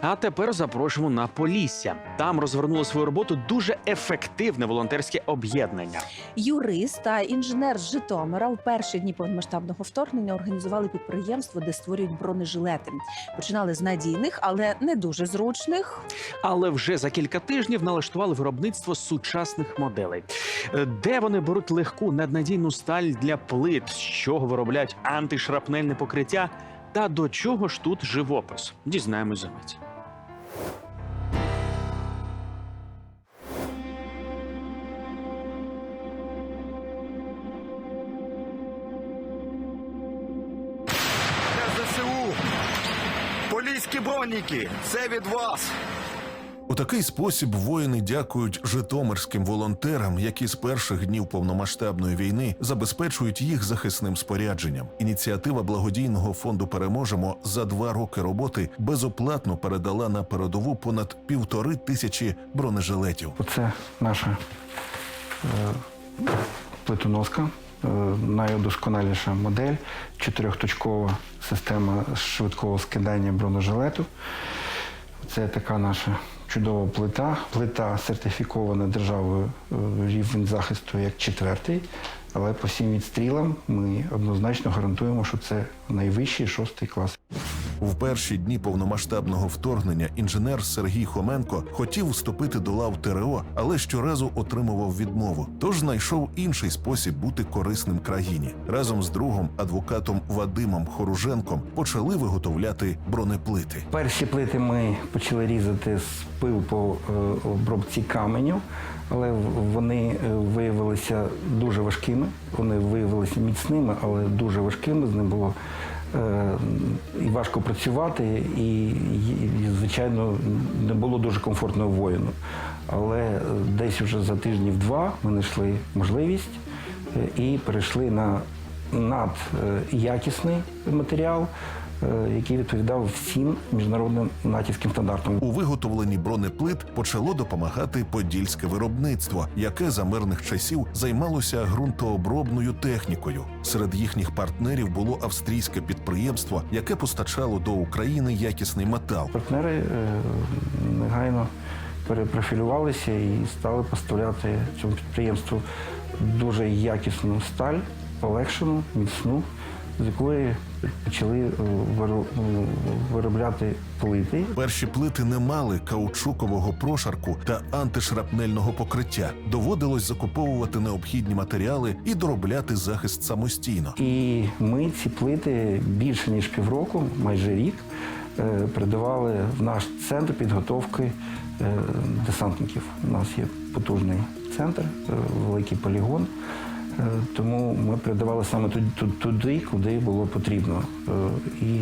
А тепер запрошуємо на Полісся. Там розвернуло свою роботу дуже ефективне волонтерське об'єднання. Юрист та інженер з Житомира у перші дні повномасштабного вторгнення організували підприємство, де створюють бронежилети. Починали з надійних, але не дуже зручних. Але вже за кілька тижнів налаштували виробництво сучасних моделей, Е, де вони беруть легку наднадійну сталь для плит, з чого виробляють антишрапнельне покриття. Та до чого ж тут живопис? Дізнаємось за мить. ЗСУ. Поліські броніки. Це від вас. У такий спосіб воїни дякують житомирським волонтерам, які з перших днів повномасштабної війни забезпечують їх захисним спорядженням. Ініціатива благодійного фонду Переможемо за два роки роботи безоплатно передала на передову понад півтори тисячі бронежилетів. Оце наша е, плитоноска, е, найудосконаліша модель, чотирьохточкова система швидкого скидання бронежилету. Це така наша чудова плита. Плита сертифікована державою е, рівень захисту як четвертий. Але по всім відстрілам ми однозначно гарантуємо, що це найвищий шостий клас. В перші дні повномасштабного вторгнення інженер Сергій Хоменко хотів вступити до лав ТРО, але щоразу отримував відмову. Тож знайшов інший спосіб бути корисним країні. Разом з другом, адвокатом Вадимом Хоруженком, почали виготовляти бронеплити. Перші плити ми почали різати з пил по е, обробці каменю, але вони е, виявилися дуже важкими. Вони виявилися міцними, але дуже важкими. З ним було і важко працювати, і, і, звичайно, не було дуже комфортно воїну. Але е, десь вже за тижнів два ми знайшли можливість е, і перейшли на надякісний матеріал, е, який відповідав всім міжнародним натівським стандартам. У виготовленні бронеплит почало допомагати подільське виробництво, яке за мирних часів займалося ґрунтообробною технікою. Серед їхніх партнерів було австрійське підприємство, яке постачало до України якісний метал. Партнери е, негайно перепрофілювалися і стали поставляти цьому підприємству дуже якісну сталь, полегшену, міцну, з якої почали е, е, виробляти плити. Перші плити не мали каучукового прошарку та антишрапнельного покриття. Доводилось закуповувати необхідні матеріали і доробляти захист самостійно. І ми ці плити більше ніж півроку, майже рік, е, передавали в наш центр підготовки десантників. У нас є потужний центр, великий полігон. Е, Тому ми передавали саме туди, куди було потрібно. Е, І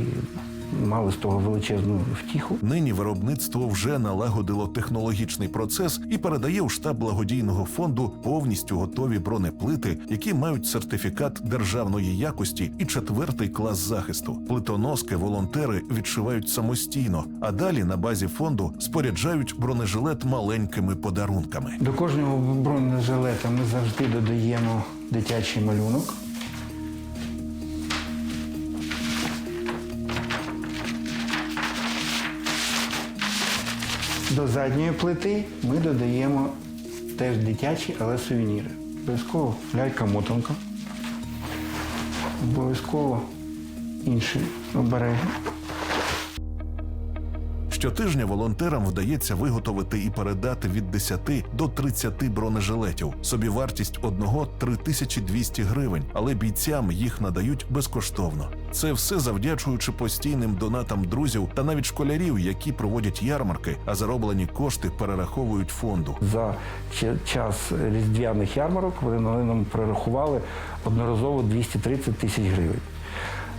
мали з того величезну втіху. Нині виробництво вже налагодило технологічний процес і передає у штаб благодійного фонду повністю готові бронеплити, які мають сертифікат державної якості і четвертий клас захисту. Плитоноски волонтери відшивають самостійно, а далі на базі фонду споряджають бронежилет маленькими подарунками. До кожного бронежилета ми завжди додаємо дитячий малюнок. До задньої плити ми додаємо теж дитячі, але сувеніри. Обов'язково лялька-мотанка. Обов'язково інші обереги. Щотижня волонтерам вдається виготовити і передати від 10 до 30 бронежилетів. Собівартість одного 3200 гривень, але бійцям їх надають безкоштовно. Це все завдячуючи постійним донатам друзів та навіть школярів, які проводять ярмарки, а зароблені кошти перераховують фонду. За час різдвяних ярмарок вони нам перерахували одноразово 230 тисяч гривень.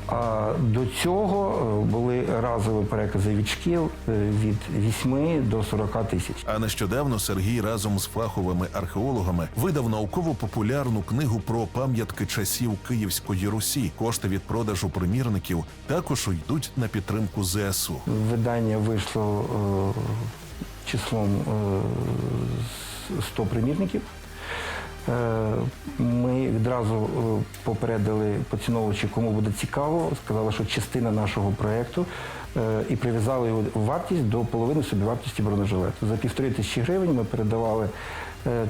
А до цього е, були разові перекази від шкіл е, від 8 до 40 тисяч. А нещодавно Сергій разом з фаховими археологами видав науково-популярну книгу про пам'ятки часів Київської Русі. Кошти від продажу примірників також йдуть на підтримку ЗСУ. Видання вийшло е, числом е, 100 примірників. Е, Ми відразу е, попередили поціновувачів, кому буде цікаво. Сказали, що частина нашого проєкту е, і прив'язали його вартість до половини собівартості бронежилету. За півтори тисячі гривень ми передавали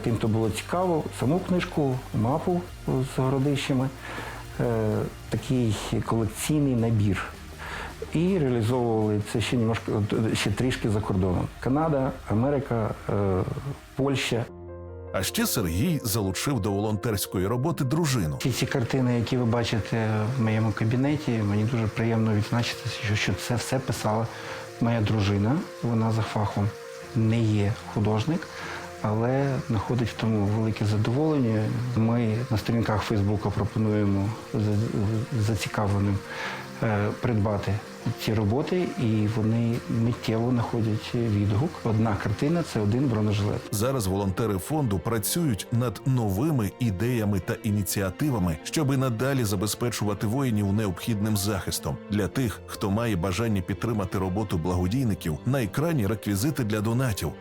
тим, хто було цікаво, саму книжку, мапу з городищами, такий колекційний набір. І реалізовували це ще немножко, ще трішки за кордоном. Канада, Америка, Польща. А ще Сергій залучив до волонтерської роботи дружину. Ці ці картини, які ви бачите в моєму кабінеті, мені дуже приємно відзначити, що це все писала моя дружина. Вона за фахом не є художник, але знаходить в тому велике задоволення. Ми на сторінках Фейсбука пропонуємо зацікавленим е, придбати ці роботи, і вони миттєво знаходять відгук. Одна картина це один бронежилет. Зараз волонтери фонду працюють над новими ідеями та ініціативами, щоби надалі забезпечувати воїнів необхідним захистом. Для тих, хто має бажання підтримати роботу благодійників, на екрані реквізити для донатів.